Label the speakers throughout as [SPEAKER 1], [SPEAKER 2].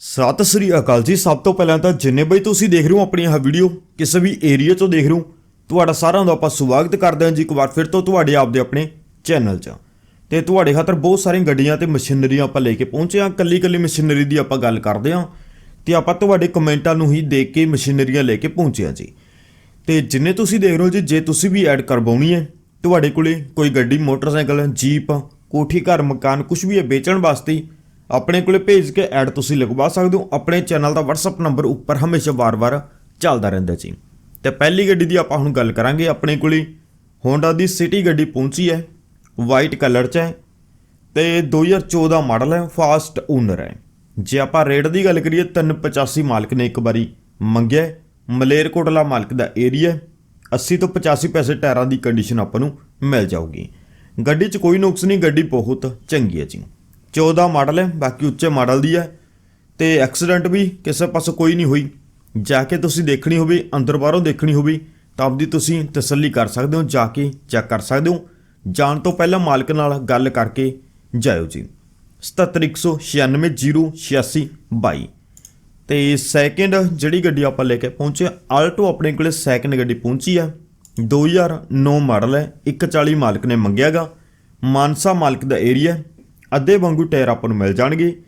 [SPEAKER 1] ਸਤਿ ਸ੍ਰੀ ਅਕਾਲ ਜੀ। ਸਭ ਤੋਂ ਪਹਿਲਾਂ ਤਾਂ ਜਿੰਨੇ ਬਈ ਤੁਸੀਂ ਦੇਖ ਰਹੇ ਹੋ ਆਪਣੀ ਇਹ ਵੀਡੀਓ, ਕਿਸੇ ਵੀ ਏਰੀਆ ਤੋਂ ਦੇਖ ਰਹੇ ਹੋ, ਤੁਹਾਡਾ ਸਾਰਿਆਂ ਦਾ ਆਪਾਂ ਸਵਾਗਤ ਕਰਦੇ ਹਾਂ ਜੀ ਇੱਕ ਵਾਰ ਫਿਰ ਤੋਂ ਤੁਹਾਡੇ ਆਪਦੇ ਆਪਣੇ ਚੈਨਲ 'ਚ। ਤੇ ਤੁਹਾਡੇ ਖਾਤਰ ਬਹੁਤ ਸਾਰੀਆਂ ਗੱਡੀਆਂ ਤੇ ਮਸ਼ੀਨਰੀਆਂ ਆਪਾਂ ਲੈ ਕੇ ਪਹੁੰਚੇ ਹਾਂ ਕੱਲੀ ਕੱਲੀ ਮਸ਼ੀਨਰੀ ਦੀ ਆਪਾਂ ਗੱਲ ਕਰਦੇ ਹਾਂ। ਤੇ ਆਪਾਂ ਤੁਹਾਡੇ ਕਮੈਂਟਾਂ ਨੂੰ ਹੀ ਦੇਖ ਕੇ ਮਸ਼ੀਨਰੀਆਂ ਲੈ ਕੇ ਪਹੁੰਚੇ ਹਾਂ ਜੀ। ਤੇ ਜਿੰਨੇ ਤੁਸੀਂ ਦੇਖ ਰਹੇ ਹੋ ਜੀ, ਜੇ ਤੁਸੀਂ ਵੀ ਐਡ ਕਰਵਾਉਣੀ ਹੈ, ਤੁਹਾਡੇ ਕੋਲੇ ਕੋਈ ਗੱਡੀ, ਮੋਟਰਸਾਈਕਲ, ਜੀਪ, ਕੋਠੀ, ਘਰ, ਮਕਾਨ ਕੁਝ ਵੀ ਹੈ ਵੇਚਣ ਵਾਸਤੇ ਆਪਣੇ ਕੋਲੇ ਭੇਜ ਕੇ ਐਡ ਤੁਸੀਂ ਲਗਵਾ ਸਕਦੇ ਹੋ। ਆਪਣੇ ਚੈਨਲ ਦਾ WhatsApp ਨੰਬਰ ਉੱਪਰ ਹਮੇਸ਼ਾ ਵਾਰ-ਵਾਰ ਚੱਲਦਾ ਰਹਿੰਦਾ ਜੀ। ਤੇ ਪਹਿਲੀ ਗੱਡੀ ਦੀ ਆਪਾਂ ਹੁਣ ਗੱਲ ਕਰਾਂਗੇ। ਆਪਣੇ ਕੋਲੇ Honda ਦੀ ਸਿਟੀ ਗੱਡੀ ਪਹੁੰਚੀ ਹੈ। ਵਾਈਟ ਕਲਰ 'ਚ ਹੈ। ਤੇ 2014 ਮਾਡਲ ਹੈ। ਫਾਸਟ ਓਨਰ ਹੈ। ਜੇ ਆਪਾਂ ਰੇਟ ਦੀ ਗੱਲ ਕਰੀਏ 385 ਮਾਲਕ ਨੇ ਇੱਕ ਵਾਰੀ ਮੰਗਿਆ ਮਲੇਰਕੋਟਲਾ ਮਾਲਕ ਦਾ ਏਰੀਆ 80 ਤੋਂ 85 ਪੈਸੇ ਟਾਇਰਾਂ ਦੀ ਕੰਡੀਸ਼ਨ ਆਪਾਂ ਨੂੰ ਮਿਲ ਜਾਊਗੀ। ਗੱਡੀ 'ਚ ਕੋਈ ਨੁਕਸ ਨਹੀਂ, ਗੱਡੀ ਬਹੁਤ ਚੰਗੀ ਹੈ ਜੀ। 14 ਮਾਡਲ ਹੈ, ਬਾਕੀ ਉੱਚੇ ਮਾਡਲ ਦੀ ਹੈ। ਤੇ ਐਕਸੀਡੈਂਟ ਵੀ ਕਿਸੇ ਪਾਸੋਂ ਕੋਈ ਨਹੀਂ ਹੋਈ। ਜਾ ਕੇ ਤੁਸੀਂ ਦੇਖਣੀ ਹੋਵੇ, ਅੰਦਰ ਬਾਹਰੋਂ ਦੇਖਣੀ ਹੋਵੇ, ਤਾਂ ਆਪਦੀ ਤੁਸੀਂ ਤਸੱਲੀ ਕਰ ਸਕਦੇ ਹੋ, ਜਾ ਕੇ ਚੈੱਕ ਕਰ ਸਕਦੇ ਹੋ। ਜਾਣ ਤੋਂ ਪਹਿਲਾਂ ਮਾਲਕ ਨਾਲ ਗੱਲ ਕਰਕੇ ਜਾਇਓ ਜੀ। 7719608622 ਤੇ ਸੈਕਿੰਡ ਜਿਹੜੀ ਗੱਡੀ ਆਪਾਂ ਲੈ ਕੇ ਪਹੁੰਚੇ ਆਲਟੋ ਆਪਣੇ ਕੋਲੇ ਸੈਕਿੰਡ ਗੱਡੀ ਪਹੁੰਚੀ ਆ 2009 ਮਾਡਲ ਹੈ 140 ਮਾਲਕ ਨੇ ਮੰਗਿਆਗਾ। ਮਾਨਸਾ ਮਾਲਕ ਦਾ ਏਰੀਆ ਅੱਧੇ ਵਾਂਗੂ ਟਾਇਰ ਆਪਾਂ ਨੂੰ ਮਿਲ ਜਾਣਗੇ।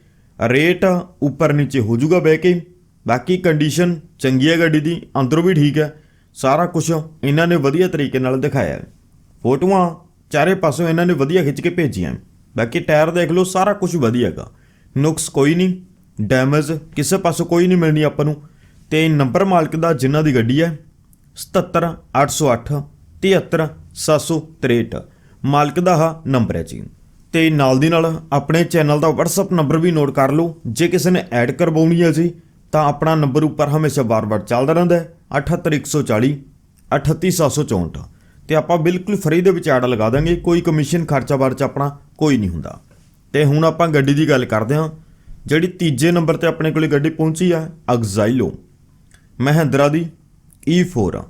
[SPEAKER 1] ਰੇਟ ਉੱਪਰ ਨੀਚੇ ਹੋ ਜਾਊਗਾ ਬਹਿ ਕੇ। ਬਾਕੀ ਕੰਡੀਸ਼ਨ ਚੰਗੀ ਹੈ ਗੱਡੀ ਦੀ, ਅੰਦਰੋਂ ਵੀ ਠੀਕ ਹੈ। ਸਾਰਾ ਕੁਝ ਇਹਨਾਂ ਨੇ ਵਧੀਆ ਤਰੀਕੇ ਨਾਲ ਦਿਖਾਇਆ ਹੈ। ਫੋਟੋਆਂ ਚਾਰੇ ਪਾਸੋਂ ਇਹਨਾਂ ਨੇ ਵਧੀਆ ਖਿੱਚ ਕੇ ਭੇਜੀਆਂ ਬਾਕੀ ਟਾਇਰ ਦੇਖ ਲਓ, ਸਾਰਾ ਕੁਝ ਵਧੀਆ ਹੈਗਾ। ਨੁਕਸ ਕੋਈ ਨਹੀਂ ਡੈਮੇਜ ਕਿਸੇ ਪਾਸੋਂ ਕੋਈ ਨਹੀਂ ਮਿਲਣੀ ਆਪਾਂ ਨੂੰ। ਤੇ ਨੰਬਰ ਮਾਲਕ ਦਾ ਜਿਨ੍ਹਾਂ ਦੀ ਗੱਡੀ ਹੈ 77808 73763 ਮਾਲਕ ਦਾ ਹਾ ਨੰਬਰ ਹੈ ਜੀ। ਤੇ ਨਾਲ ਦੀ ਨਾਲ ਆਪਣੇ ਚੈਨਲ ਦਾ WhatsApp ਨੰਬਰ ਵੀ ਨੋਟ ਕਰ ਲਓ। ਜੇ ਕਿਸੇ ਨੇ ਐਡ ਕਰਵਾਉਣੀ ਹੈ ਜੀ, ਤਾਂ ਆਪਣਾ ਨੰਬਰ ਉੱਪਰ ਹਮੇਸ਼ਾ ਵਾਰ-ਵਾਰ ਚੱਲਦਾ ਰਹਿੰਦਾ ਹੈ। 78140 38764 ਤੇ ਆਪਾਂ ਬਿਲਕੁਲ ਫ੍ਰੀ ਦੇ ਵਿੱਚ ਐਡ ਲਗਾ ਦਾਂਗੇ। ਕੋਈ ਕਮਿਸ਼ਨ ਖਰਚਾ ਵਰਚ ਆਪਣਾ ਕੋਈ ਨਹੀਂ ਹੁੰਦਾ। ਤੇ ਹੁਣ ਆਪਾਂ ਗੱਡੀ ਦੀ ਗੱਲ ਕਰਦੇ ਹਾਂ। ਜਿਹੜੀ ਤੀਜੇ ਨੰਬਰ ਤੇ ਆਪਣੇ ਕੋਲੇ ਗੱਡੀ ਪਹੁੰਚੀ ਆ ਅਗਜ਼ਾਈਲੋ ਮਹਿੰਦਰਾ ਦੀ E4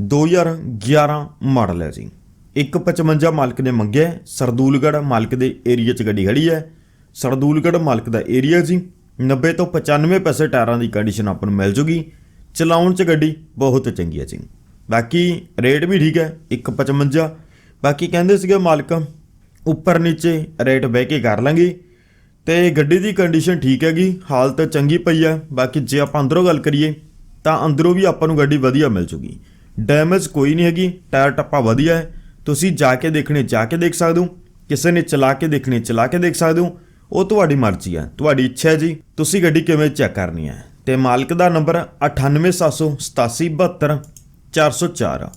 [SPEAKER 1] 2011 ਮਾਡਲ ਹੈ ਜੀ। 155 ਮਾਲਕ ਨੇ ਮੰਗਿਆ ਹੈ। ਸਰਦੂਲਗੜ੍ਹ ਮਾਲਕ ਦੇ ਏਰੀਆ 'ਚ ਗੱਡੀ ਖੜੀ ਹੈ। ਸਰਦੂਲਗੜ੍ਹ ਮਾਲਕ ਦਾ ਏਰੀਆ ਜੀ 90 ਤੋਂ 95 ਪੈਸੇ ਟਾਇਰਾਂ ਦੀ ਕੰਡੀਸ਼ਨ ਆਪਾਂ ਨੂੰ ਮਿਲ ਜੂਗੀ। ਚਲਾਉਣ 'ਚ ਗੱਡੀ ਬਹੁਤ ਚੰਗੀ ਹੈ ਜੀ। ਬਾਕੀ ਰੇਟ ਵੀ ਠੀਕ ਹੈ 155 ਬਾਕੀ ਕਹਿੰਦੇ ਸੀਗੇ ਮਾਲਕ, ਉੱਪਰ ਨੀਚੇ ਰੇਟ ਬਹਿ ਕੇ ਕਰ ਲਾਂਗੇ। ਤੇ ਗੱਡੀ ਦੀ ਕੰਡੀਸ਼ਨ ਠੀਕ ਹੈਗੀ, ਹਾਲਤ ਚੰਗੀ ਪਈ ਹੈ। ਬਾਕੀ ਜੇ ਆਪਾਂ ਅੰਦਰੋਂ ਗੱਲ ਕਰੀਏ, ਤਾਂ ਅੰਦਰੋਂ ਵੀ ਆਪਾਂ ਨੂੰ ਗੱਡੀ ਵਧੀਆ ਮਿਲ ਜੂਗੀ। ਡੈਮੇਜ ਕੋਈ ਨਹੀਂ ਹੈਗੀ, ਟਾਇਰ ਟੱਪਾ ਵਧੀਆ ਹੈ। ਤੁਸੀਂ ਜਾ ਕੇ ਦੇਖਣੇ, ਜਾ ਕੇ ਦੇਖ ਸਕਦੇ ਹੋ। ਕਿਸੇ ਨੇ ਚਲਾ ਕੇ ਦੇਖਣੇ, ਚਲਾ ਕੇ ਦੇਖ ਸਕਦੇ ਹੋ। ਉਹ ਤੁਹਾਡੀ ਮਰਜ਼ੀ ਹੈ, ਤੁਹਾਡੀ ਇੱਛਾ ਹੈ ਜੀ। ਤੁਸੀਂ ਗੱਡੀ ਕਿਵੇਂ ਚੈੱਕ ਕਰਨੀ ਹੈ? ਤੇ ਮਾਲਕ ਦਾ ਨੰਬਰ 9878872404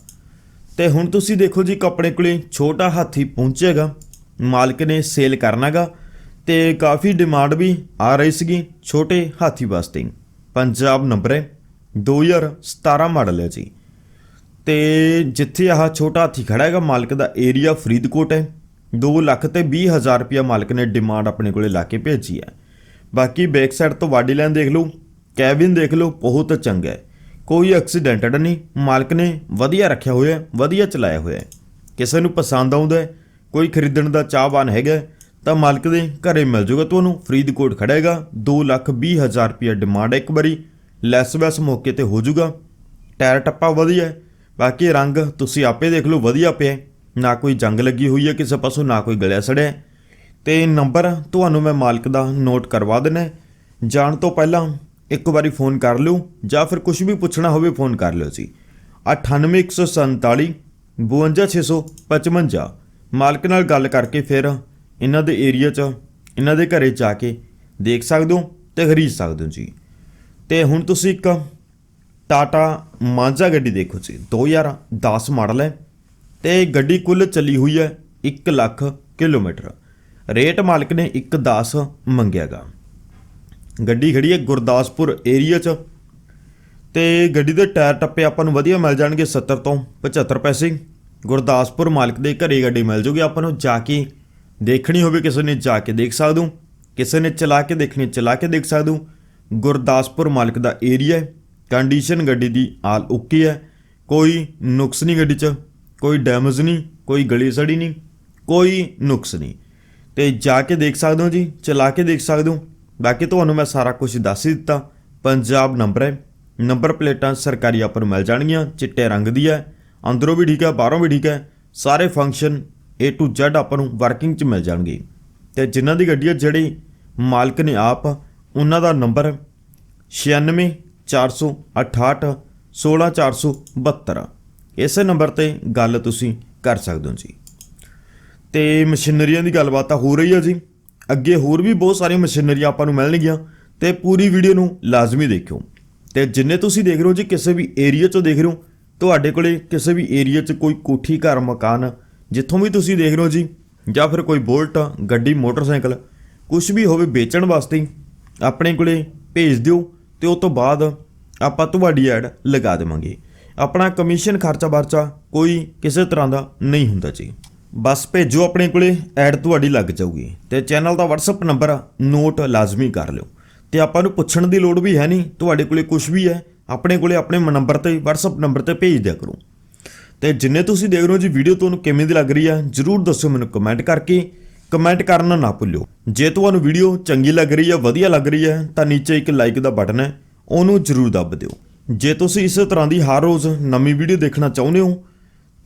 [SPEAKER 1] ਤੇ ਹੁਣ ਤੁਸੀਂ ਦੇਖੋ ਜੀ, ਕੱਪੜੇ ਕੋਲੇ ਛੋਟਾ ਹਾਥੀ ਪਹੁੰਚੇਗਾ। ਮਾਲਕ ਨੇ ਸੇਲ ਕਰਨਾਗਾ। ਤੇ ਕਾਫੀ ਡਿਮਾਂਡ ਵੀ ਆ ਰਹੀ ਸੀਗੀ ਛੋਟੇ ਹਾਥੀ ਵਾਸਤੇ। ਪੰਜਾਬ ਨੰਬਰ ਹੈ 2017 ਮਾਡਲ ਹੈ ਜੀ। ਤੇ ਜਿੱਥੇ ਆਹ ਛੋਟਾ ਹਾਥੀ ਖੜਾ ਹੈਗਾ, ਮਾਲਕ ਦਾ ਏਰੀਆ ਫਰੀਦਕੋਟ ਹੈ। 2 ਲੱਖ ਤੇ 20 ਹਜ਼ਾਰ ਰੁਪਇਆ ਮਾਲਕ ਨੇ ਡਿਮਾਂਡ ਆਪਣੇ ਕੋਲੇ ਲਾ ਕੇ ਭੇਜੀ ਹੈ। ਬਾਕੀ ਬੈਕ ਸਾਈਡ ਤੋਂ ਵਾਡੀ ਲਾਈਨ ਦੇਖ ਲਓ, ਕੈਬਿਨ ਦੇਖ ਲਓ, ਬਹੁਤ ਚੰਗਾ ਹੈ। ਕੋਈ ਐਕਸੀਡੈਂਟਡ ਨਹੀਂ, ਮਾਲਕ ਨੇ ਵਧੀਆ ਰੱਖਿਆ ਹੋਇਆ ਵਧੀਆ ਚਲਾਇਆ ਹੋਇਆ ਕਿਸੇ ਨੂੰ ਪਸੰਦ ਆਉਂਦਾ ਕੋਈ ਖਰੀਦਣ ਦਾ ਚਾਹਵਾਨ ਹੈਗਾ ਤਾਂ ਮਾਲਕ ਦੇ ਘਰੇ ਮਿਲ ਜਾਊਗਾ ਤੁਹਾਨੂੰ। ਫਰੀਦਕੋਟ ਖੜੇਗਾ 2 ਲੱਖ 20 ਹਜ਼ਾਰ ਰੁਪਇਆ ਡਿਮਾਂਡ ਇੱਕ ਵਾਰੀ। ਲੈਸ ਵੈਸ ਮੌਕੇ ਤੇ ਹੋ ਜਾਊਗਾ ਟਾਇਰ ਟੱਪਾ ਵਧੀਆ ਬਾਕੀ ਰੰਗ ਤੁਸੀਂ ਆਪੇ ਦੇਖ ਲਓ, ਵਧੀਆ ਪਿਆ ਨਾ ਕੋਈ ਜੰਗ ਲੱਗੀ ਹੋਈ ਹੈ ਕਿਸੇ ਪਾਸੋਂ, ਨਾ ਕੋਈ ਗਲਿਆ ਸੜਿਆ ਹੈ। ਤੇ ਨੰਬਰ ਤੁਹਾਨੂੰ ਮੈਂ ਮਾਲਕ ਦਾ ਨੋਟ ਕਰਵਾ ਦੇਣਾ ਜਾਣ ਤੋਂ ਪਹਿਲਾਂ ਇੱਕ ਵਾਰੀ ਫੋਨ ਕਰ ਲਿਓ, ਜਾਂ ਫਿਰ ਕੁਝ ਵੀ ਪੁੱਛਣਾ ਹੋਵੇ ਫੋਨ ਕਰ ਲਿਓ ਜੀ। 98147 52655 ਮਾਲਕ ਨਾਲ ਗੱਲ ਕਰਕੇ ਫਿਰ ਇਹਨਾਂ ਦੇ ਏਰੀਆ 'ਚ, ਇਹਨਾਂ ਦੇ ਘਰੇ ਜਾ ਕੇ ਦੇਖ ਸਕਦੇ ਹੋ ਤੇ ਖਰੀਦ ਸਕਦੇ ਹੋ ਜੀ। ਤੇ ਹੁਣ ਤੁਸੀਂ ਇੱਕ ਟਾਟਾ ਮਾਂਜਾ ਗੱਡੀ ਦੇਖੋ ਜੀ 2010 ਮਾਡਲ ਹੈ ਤੇ ਗੱਡੀ ਕੁੱਲ ਚੱਲੀ ਹੋਈ ਹੈ 1 ਲੱਖ ਕਿਲੋਮੀਟਰ। ਰੇਟ ਮਾਲਕ ਨੇ 1.10 ਮੰਗਿਆਗਾ। ਗੱਡੀ ਖੜੀ ਹੈ ਗੁਰਦਾਸਪੁਰ ਏਰੀਆ 'ਚ ਤੇ ਗੱਡੀ ਦੇ ਟਾਇਰ ਟੱਪੇ ਆਪਾਂ ਨੂੰ ਵਧੀਆ ਮਿਲ ਜਾਣਗੇ 70 ਤੋਂ 75 ਪੈਸੇ। ਗੁਰਦਾਸਪੁਰ ਮਾਲਕ ਦੇ ਘਰੇ ਗੱਡੀ ਮਿਲ ਜੂਗੀ ਆਪਾਂ ਨੂੰ, ਜਾ ਕੇ ਦੇਖਣੀ ਹੋਵੇ, ਕਿਸੇ ਨੇ ਜਾ ਕੇ ਦੇਖ ਸਕਦੂ, ਕਿਸੇ ਨੇ ਚਲਾ ਕੇ ਦੇਖਣੀ ਚਲਾ ਕੇ ਦੇਖ ਸਕਦੂ। ਗੁਰਦਾਸਪੁਰ ਮਾਲਕ ਦਾ ਏਰੀਆ ਹੈ। ਕੰਡੀਸ਼ਨ ਗੱਡੀ ਦੀ ਆਲ ਓਕੇ ਹੈ। ਕੋਈ ਨੁਕਸ ਨਹੀਂ ਗੱਡੀ 'ਚ, ਕੋਈ ਡੈਮੇਜ ਨਹੀਂ, ਕੋਈ ਗਲੀ ਸੜੀ ਨਹੀਂ, ਕੋਈ ਨੁਕਸ ਨਹੀਂ। ਤੇ ਜਾ ਕੇ ਦੇਖ ਸਕਦੇ ਹੋ ਜੀ, ਚਲਾ ਕੇ ਦੇਖ ਸਕਦੇ ਹੋ। ਬਾਕੀ ਤੁਹਾਨੂੰ ਮੈਂ ਸਾਰਾ ਕੁਝ ਦੱਸ ਹੀ ਦਿੱਤਾ। ਪੰਜਾਬ ਨੰਬਰ ਹੈ। ਨੰਬਰ ਪਲੇਟਾਂ ਸਰਕਾਰੀ ਆਪਾਂ ਨੂੰ ਮਿਲ ਜਾਣਗੀਆਂ। ਚਿੱਟੇ ਰੰਗ ਦੀ ਹੈ। ਅੰਦਰੋਂ ਵੀ ਠੀਕ ਹੈ, ਬਾਹਰੋਂ ਵੀ ਠੀਕ ਹੈ। ਸਾਰੇ ਫੰਕਸ਼ਨ A to Z ਆਪਾਂ ਨੂੰ ਵਰਕਿੰਗ 'ਚ ਮਿਲ ਜਾਣਗੇ। ਤੇ ਜਿਨ੍ਹਾਂ ਦੀ ਗੱਡੀ ਹੈ, ਜਿਹੜੀ ਮਾਲਕ ਨੇ ਆਪ, ਉਹਨਾਂ ਦਾ ਨੰਬਰ 96 468 16472 ਇਸੇ ਨੰਬਰ ਤੇ ਗੱਲ ਤੁਸੀਂ ਕਰ ਸਕਦੇ ਹੋ ਜੀ। ਤੇ ਮਸ਼ੀਨਰੀਆਂ ਦੀ ਗੱਲਬਾਤ ਤਾਂ ਹੋ ਰਹੀ ਹੈ ਜੀ। ਅੱਗੇ ਹੋਰ ਵੀ ਬਹੁਤ ਸਾਰੀਆਂ ਮਸ਼ੀਨਰੀਆਂ ਆਪਾਂ ਨੂੰ ਮਿਲਣਗੀਆਂ ਤੇ ਪੂਰੀ ਵੀਡੀਓ ਨੂੰ ਲਾਜ਼ਮੀ ਦੇਖਿਓ। ਤੇ ਜਿੰਨੇ ਤੁਸੀਂ ਦੇਖ ਰਹੇ ਹੋ ਜੀ ਕਿਸੇ ਵੀ ਏਰੀਆ 'ਚੋਂ ਦੇਖ ਰਹੇ ਹੋ, ਤੁਹਾਡੇ ਕੋਲੇ ਕਿਸੇ ਵੀ ਏਰੀਆ 'ਚ ਕੋਈ ਕੋਠੀ, ਘਰ, ਮਕਾਨ, ਜਿੱਥੋਂ ਵੀ ਤੁਸੀਂ ਦੇਖ ਰਹੇ ਹੋ ਜੀ, ਜਾਂ ਫਿਰ ਕੋਈ ਬੋਲਟ, ਗੱਡੀ, ਮੋਟਰਸਾਈਕਲ ਕੁਝ ਵੀ ਹੋਵੇ ਵੇਚਣ ਵਾਸਤੇ, ਆਪਣੇ ਕੋਲੇ ਭੇਜ ਦਿਓ। ਤੇ ਉਸ ਤੋਂ ਬਾਅਦ ਆਪਾਂ ਤੁਹਾਡੀ ਐਡ ਲਗਾ ਦੇਵਾਂਗੇ। ਆਪਣਾ ਕਮਿਸ਼ਨ ਖਰਚਾ ਵਰਚਾ ਕੋਈ ਕਿਸੇ ਤਰ੍ਹਾਂ ਦਾ ਨਹੀਂ ਹੁੰਦਾ ਜੀ। ਬਸ ਭੇਜੋ ਆਪਣੇ ਕੋਲੇ ਐਡ ਤੁਹਾਡੀ ਲੱਗ ਜਾਊਗੀ। ਤੇ ਚੈਨਲ ਦਾ WhatsApp ਨੰਬਰ ਨੋਟ ਲਾਜ਼ਮੀ ਕਰ ਲਿਓ। ਤੇ ਆਪਾਂ ਨੂੰ ਪੁੱਛਣ ਦੀ ਲੋੜ ਵੀ ਹੈ ਨਹੀਂ, ਤੁਹਾਡੇ ਕੋਲੇ ਕੁਝ ਵੀ ਹੈ, ਆਪਣੇ ਕੋਲੇ ਆਪਣੇ ਨੰਬਰ ਤੇ, WhatsApp ਨੰਬਰ ਤੇ ਭੇਜ ਦਿਆ ਕਰੋ। ਤੇ ਜਿੰਨੇ ਤੁਸੀਂ ਦੇਖ ਰਹੇ ਹੋ ਜੀ ਵੀਡੀਓ ਤੁਹਾਨੂੰ ਕਿਵੇਂ ਦੀ ਲੱਗ ਰਹੀ ਹੈ, ਜਰੂਰ ਦੱਸਿਓ ਮੈਨੂੰ ਕਮੈਂਟ ਕਰਕੇ। ਕਮੈਂਟ ਕਰਨਾ ਨਾ ਭੁੱਲਿਓ। ਜੇ ਤੁਹਾਨੂੰ ਵੀਡੀਓ ਚੰਗੀ ਲੱਗ ਰਹੀ ਹੈ ਵਧੀਆ ਲੱਗ ਰਹੀ ਹੈ, ਤਾਂ ਨੀਚੇ ਇੱਕ ਲਾਈਕ ਦਾ ਬਟਨ ਹੈ, ਉਹਨੂੰ ਜਰੂਰ ਦੱਬ ਦਿਓ। ਜੇ ਤੁਸੀਂ ਇਸੇ ਤਰ੍ਹਾਂ ਦੀ ਹਰ ਰੋਜ਼ ਨਵੀਂ ਵੀਡੀਓ ਦੇਖਣਾ ਚਾਹੁੰਦੇ ਹੋ,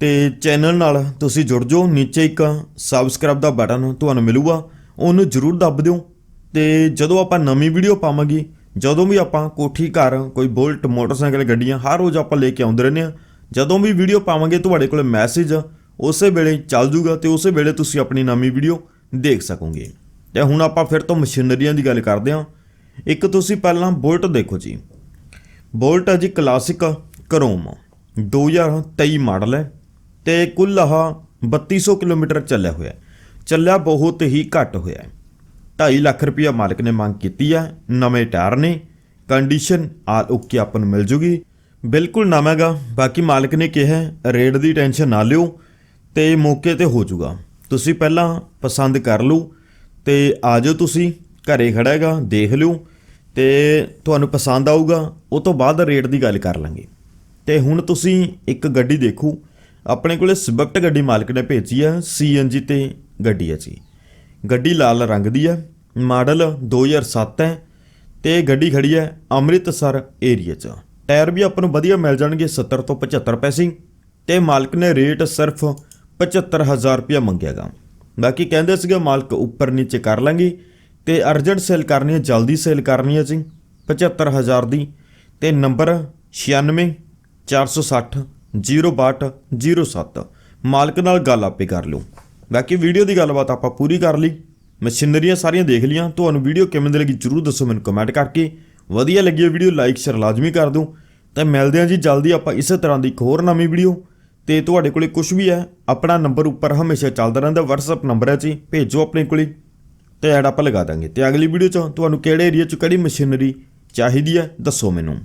[SPEAKER 1] ਤੇ ਚੈਨਲ ਨਾਲ ਤੁਸੀਂ ਜੁੜ ਜਾਓ, ਨੀਚੇ ਇੱਕ ਸਬਸਕ੍ਰਾਈਬ ਦਾ ਬਟਨ ਤੁਹਾਨੂੰ ਮਿਲੂਗਾ, ਉਹਨੂੰ ਜਰੂਰ ਦੱਬ ਦਿਓ। ਤੇ ਜਦੋਂ ਆਪਾਂ ਨਵੀਂ ਵੀਡੀਓ ਪਾਵਾਂਗੇ, ਜਦੋਂ ਵੀ ਆਪਾਂ ਕੋਠੀ, ਘਰ, ਕੋਈ ਬੁਲਟ, ਮੋਟਰਸਾਈਕਲ, ਗੱਡੀਆਂ ਹਰ ਰੋਜ਼ ਆਪਾਂ ਲੈ ਕੇ ਆਉਂਦੇ ਰਹਿੰਦੇ ਆ ਜਦੋਂ ਵੀ ਵੀਡੀਓ ਪਾਵਾਂਗੇ, ਤੁਹਾਡੇ ਕੋਲ ਮੈਸੇਜ ਉਸੇ ਵੇਲੇ ਚੱਲ ਜੂਗਾ ਤੇ ਉਸੇ ਵੇਲੇ ਤੁਸੀਂ ਆਪਣੀ ਨਵੀਂ ਵੀਡੀਓ ਦੇਖ ਸਕੋਗੇ। ਤੇ ਹੁਣ ਆਪਾਂ ਫਿਰ ਤੋਂ ਮਸ਼ੀਨਰੀਆਂ ਦੀ ਗੱਲ ਕਰਦੇ ਹਾਂ। ਇੱਕ ਤੁਸੀਂ ਪਹਿਲਾਂ ਬੁਲਟ ਦੇਖੋ ਜੀ। ਬੋਲਟ ਹੈ ਜੀ ਕਲਾਸਿਕ ਕਰੋਮ। 2023 ਮਾਡਲ ਹੈ ਤੇ ਕੁੱਲ ਆਹ 3200 ਕਿਲੋਮੀਟਰ ਚੱਲਿਆ ਹੋਇਆ ਚੱਲਿਆ ਬਹੁਤ ਹੀ ਘੱਟ ਹੋਇਆ ਹੈ। 2.5 ਲੱਖ ਰੁਪਇਆ ਮਾਲਕ ਨੇ ਮੰਗ ਕੀਤੀ ਹੈ। ਨਵੇਂ ਟਾਇਰ ਨੇ। ਕੰਡੀਸ਼ਨ ਆਲ ਓਕੇ ਆਪਾਂ ਨੂੰ ਮਿਲ ਜੂਗੀ। ਬਿਲਕੁਲ ਨਵਾਂਗਾ ਬਾਕੀ ਮਾਲਕ ਨੇ ਕਿਹਾ ਰੇਟ ਦੀ ਟੈਨਸ਼ਨ ਨਾ ਲਿਓ ਤੇ ਮੌਕੇ ਤੇ ਹੋ ਜਾਊਗਾ ਤੁਸੀਂ ਪਹਿਲਾਂ ਪਸੰਦ ਕਰ ਲਓ ਤੇ ਆ ਜਾਓ ਤੁਸੀਂ, ਘਰੇ ਖੜਾ ਹੈਗਾ, ਦੇਖ ਲਿਓ ਤੇ ਤੁਹਾਨੂੰ ਪਸੰਦ ਆਊਗਾ, ਉਹ ਤੋਂ ਬਾਅਦ ਰੇਟ ਦੀ ਗੱਲ ਕਰ ਲਾਂਗੇ। ਤੇ ਹੁਣ ਤੁਸੀਂ ਇੱਕ ਗੱਡੀ ਦੇਖੋ, ਆਪਣੇ ਕੋਲੇ ਸਵਿਫਟ ਗੱਡੀ ਮਾਲਕ ਨੇ ਭੇਜੀ ਆ ਸੀਐਨਜੀ ਤੇ ਗੱਡੀ ਹੈ ਜੀ। ਗੱਡੀ ਲਾਲ ਰੰਗ ਦੀ ਹੈ ਮਾਡਲ 2007 ਹੈ ਤੇ ਗੱਡੀ ਖੜੀ ਹੈ ਅੰਮ੍ਰਿਤਸਰ ਏਰੀਆ 'ਚ। ਟਾਇਰ ਵੀ ਆਪਾਂ ਨੂੰ ਵਧੀਆ ਮਿਲ ਜਾਣਗੇ 70 ਤੋਂ 75 ਪੈਸੇ। ਤੇ ਮਾਲਕ ਨੇ ਰੇਟ ਸਿਰਫ 75000 ਰੁਪਇਆ ਮੰਗਿਆਗਾ ਬਾਕੀ ਕਹਿੰਦੇ ਸੀਗੇ, ਮਾਲਕ ਉੱਪਰ ਨੀਚੇ ਕਰ ਲਾਂਗੇ ਤੇ ਅਰਜੈਂਟ ਸੇਲ ਕਰਨੀ ਹੈ, ਜਲਦੀ ਸੇਲ ਕਰਨੀ ਹੈ ਜੀ। 75000 ਦੀ ਤੇ ਨੰਬਰ 96 460 062 07 ਮਾਲਕ ਨਾਲ ਗੱਲ ਆਪੇ ਕਰ ਲਿਓ। ਬਾਕੀ ਵੀਡੀਓ ਦੀ ਗੱਲਬਾਤ ਆਪਾਂ ਪੂਰੀ ਕਰ ਲਈ। ਮਸ਼ੀਨਰੀਆਂ ਸਾਰੀਆਂ ਦੇਖ ਲੀਆਂ ਤੁਹਾਨੂੰ ਵੀਡੀਓ ਕਿਵੇਂ ਦੀ ਲੱਗੀ ਜਰੂਰ ਦੱਸੋ ਮੈਨੂੰ ਕਮੈਂਟ ਕਰਕੇ। ਵਧੀਆ ਲੱਗੀ ਹੈ ਵੀਡੀਓ ਲਾਈਕ ਸ਼ੇਅਰ ਲਾਜ਼ਮੀ ਕਰ ਦਿਓ। ਤੇ ਮਿਲਦੇ ਹਾਂ ਜੀ ਜਲਦੀ ਆਪਾਂ ਇਸੇ ਤਰ੍ਹਾਂ ਦੀ ਇੱਕ ਹੋਰ ਨਵੀਂ ਵੀਡੀਓ। ਤੇ ਤੁਹਾਡੇ ਕੋਲੇ ਕੁਝ ਵੀ ਹੈ, ਆਪਣਾ ਨੰਬਰ ਉੱਪਰ ਹਮੇਸ਼ਾ ਚੱਲਦਾ ਰਹਿੰਦਾ, WhatsApp ਨੰਬਰ ਹੈ ਜੀ, ਭੇਜੋ ਆਪਣੇ ਕੋਲੇ। ਤੇ ਐਡ ਆਪਾਂ ਲਗਾ ਦਾਂਗੇ। ਤੇ ਅਗਲੀ ਵੀਡੀਓ 'ਚ ਤੁਹਾਨੂੰ ਕਿਹੜੇ ਏਰੀਆ 'ਚ ਕਿਹੜੀ ਮਸ਼ੀਨਰੀ ਚਾਹੀਦੀ ਹੈ, ਦੱਸੋ ਮੈਨੂੰ।